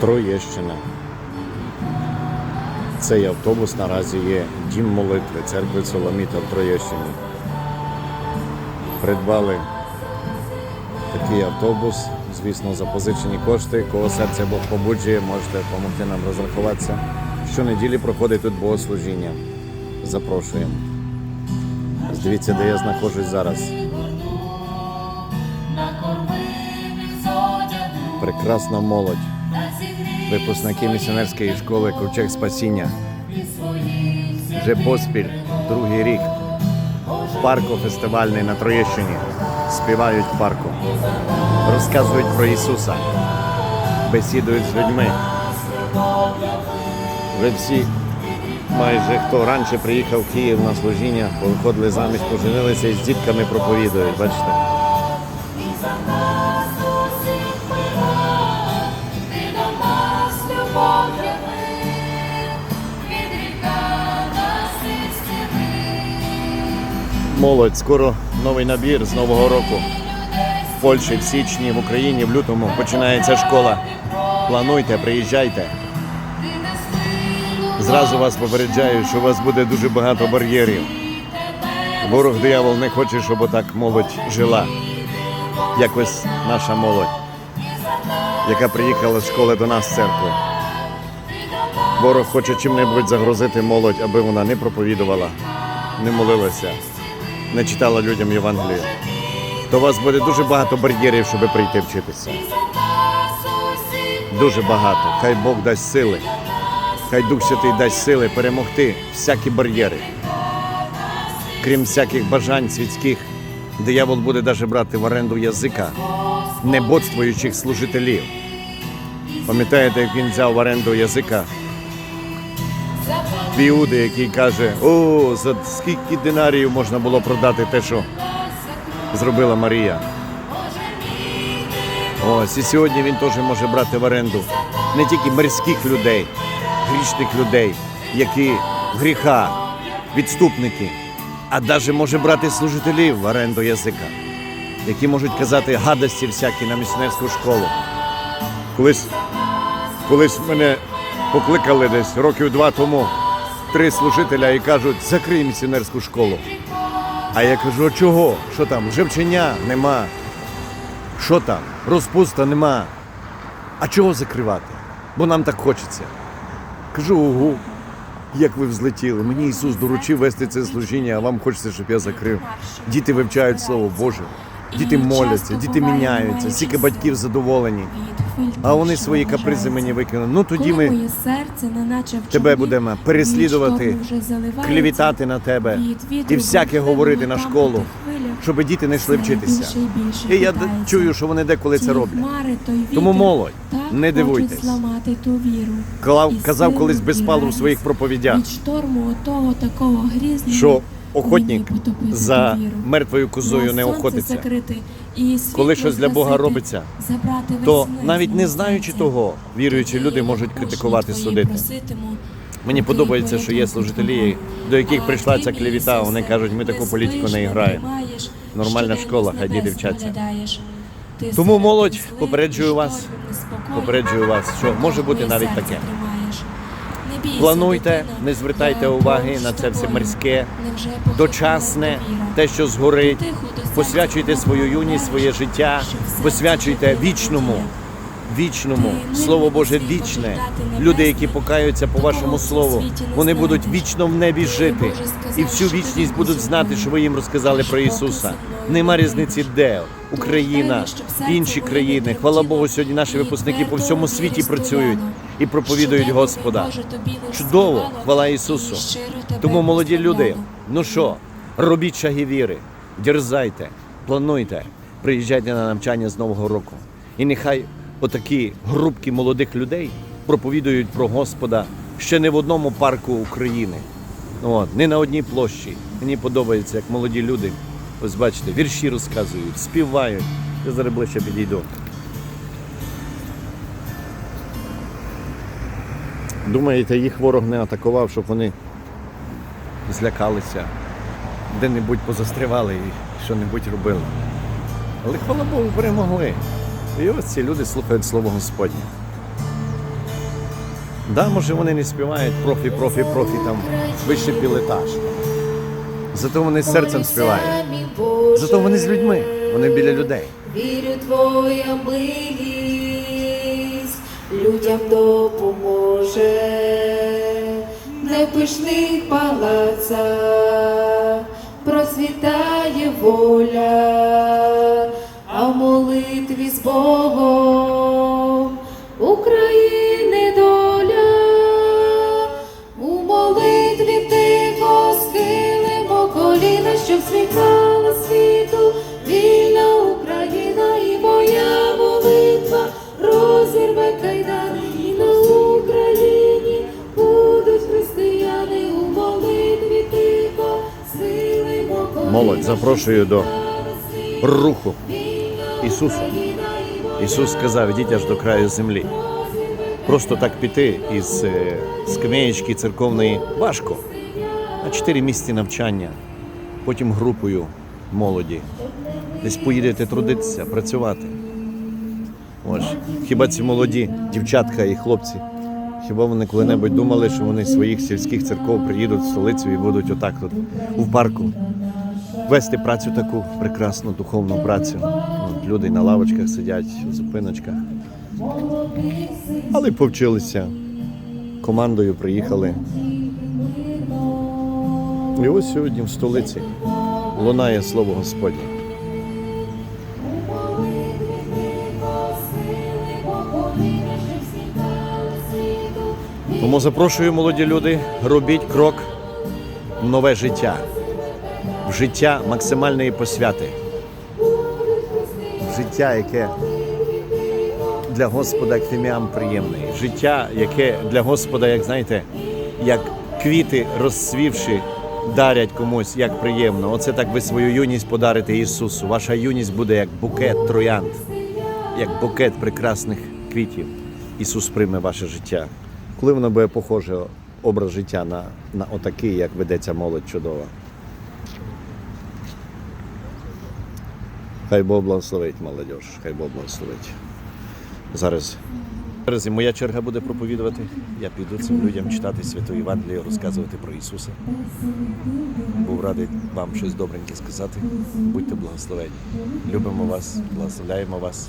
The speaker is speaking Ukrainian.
Троєщина. Цей автобус наразі є дім молитви церкви Соломіта в Троєщині. Придбали такий автобус, звісно, за позичені кошти. Кого серця Бог побуджує, можете допомогти нам розрахуватися. Щонеділі проходить тут богослужіння. Запрошуємо. Дивіться, де я знаходжусь зараз. Прекрасна молодь. Випускники місіонерської школи Ковчег Спасіння. Вже поспіль, другий рік. В парку фестивальний на Троєщині. Співають в парку. Розказують про Ісуса. Бесідують з людьми. Ви всі, майже хто раніше приїхав в Київ на служіння, повиходили заміж, поженилися і з дітками проповідують. Бачите? Молодь, скоро новий набір з Нового року. В Польщі, в січні, в Україні, в лютому починається школа. Плануйте, приїжджайте. Зразу вас попереджаю, що у вас буде дуже багато бар'єрів. Ворог диявол не хоче, щоб отак молодь жила. Як ось наша молодь, яка приїхала з школи до нас в церкву. Ворог хоче чим-небудь загрозити молодь, аби вона не проповідувала, не молилася, не читала людям Євангелію. То у вас буде дуже багато бар'єрів, щоб прийти вчитися. Дуже багато. Хай Бог дасть сили. Хай Дух Святий дасть сили перемогти всякі бар'єри. Крім всяких бажань світських, диявол буде навіть брати в оренду язика небодствуючих служителів. Пам'ятаєте, як він взяв в оренду язика? В Іуди, який каже: О, за скільки динаріїв можна було продати те, що зробила Марія. Ось і сьогодні він теж може брати в оренду не тільки мирських людей, грішних людей, які гріха, відступники, а навіть може брати служителів в оренду язика, які можуть казати гадості всякі на місіонерську школу. Колись, колись мене покликали десь років два тому три служителя і кажуть, закрий місіонерську школу. А я кажу, а чого? Що там? Живчення нема. Що там? Розпуста нема. А чого закривати? Бо нам так хочеться. Кажу, ого, як ви взлетіли. Мені Ісус доручив вести це служіння, а вам хочеться, щоб я закрив. Діти вивчають Слово Боже, діти моляться, діти міняються, стільки батьків задоволені. А вони свої капризи мені викинули. Ну тоді ми тебе будемо переслідувати, клівітати на тебе і всяке говорити на школу, щоб діти не йшли вчитися. і я чую, що вони деколи це роблять. Тому молодь, не дивуйтесь. Клав- казав колись і Безпалов у своїх проповідях, Від шторму отого такого грізного що охотник за мертвою козою не охотиться. Коли щось для Бога робиться, то навіть не знаючи того, віруючі люди можуть критикувати, судити. Мені подобається, що є служителі, до яких прийшла ця клівіта. Вони кажуть, ми таку політику не граємо. Нормальна школа, хай діти вчаться. Тому молодь, попереджую вас. Попереджую вас, що може бути навіть таке. Плануйте, не звертайте уваги на це все мирське, дочасне, те, що згорить. Посвячуйте свою юність, своє життя, посвячуйте вічному, вічному, Слово Боже вічне. Люди, які покаються по вашому слову, вони будуть вічно в небі жити. І всю вічність будуть знати, що ви їм розказали про Ісуса. Нема різниці де. Україна, інші країни. Хвала Богу, сьогодні наші випускники по всьому світі працюють і проповідують Господа. Чудово, хвала Ісусу. Тому, молоді люди, ну що, робіть шаги віри, дерзайте, плануйте, приїжджайте на навчання з Нового року. І нехай отакі групки молодих людей проповідують про Господа ще не в одному парку України. От, не на одній площі. Мені подобається, як молоді люди, ось бачите, вірші розказують, співають. Я зараз ближче підійду. Думаєте, їх ворог не атакував, щоб вони злякалися, де-небудь позастрівали і що-небудь робили. Але хвала Богу, перемогли. І ось ці люди слухають Слово Господнє. Да, може вони не співають профі, профі, профі, там вищий пілетаж. Зато вони з серцем співають. Зато вони з людьми, вони біля людей. Вірю, твоя милість людям допоможе, не в пишних палацах процвітає воля, а в молитві з Богом Молодь, запрошую до руху Ісуса. Ісус сказав, ідіть аж до краю землі. Просто так піти із е, скамеєчки церковної важко. На чотири місяці навчання, потім групою молоді. Десь поїдете трудитися, працювати. Ось. Хіба ці молоді дівчатка і хлопці, хіба вони коли-небудь думали, що вони з своїх сільських церков приїдуть в столицю і будуть отак тут у парку вести працю таку прекрасну духовну працю. Люди на лавочках сидять, у зупиночках. Але повчилися. Командою приїхали. І ось сьогодні в столиці лунає слово Господнє. Тому запрошую молоді люди, робіть крок в нове життя, в життя максимальної посвяти, життя, яке для Господа фіміам приємне, життя, яке для Господа, як знаєте, як квіти розцвівши, дарять комусь як приємно. Оце так ви свою юність подарите Ісусу. Ваша юність буде як букет троянд, як букет прекрасних квітів. Ісус прийме ваше життя. Коли воно буде похоже образ життя на, на отакий, як ведеться молодь чудова. Хай Бог благословить молодь, хай Бог благословить. Зараз. Зараз і моя черга буде проповідувати. Я піду цим людям читати Святу Євангелію, розказувати про Ісуса. Був радий вам щось добреньке сказати. Будьте благословені. Любимо вас, благословляємо вас.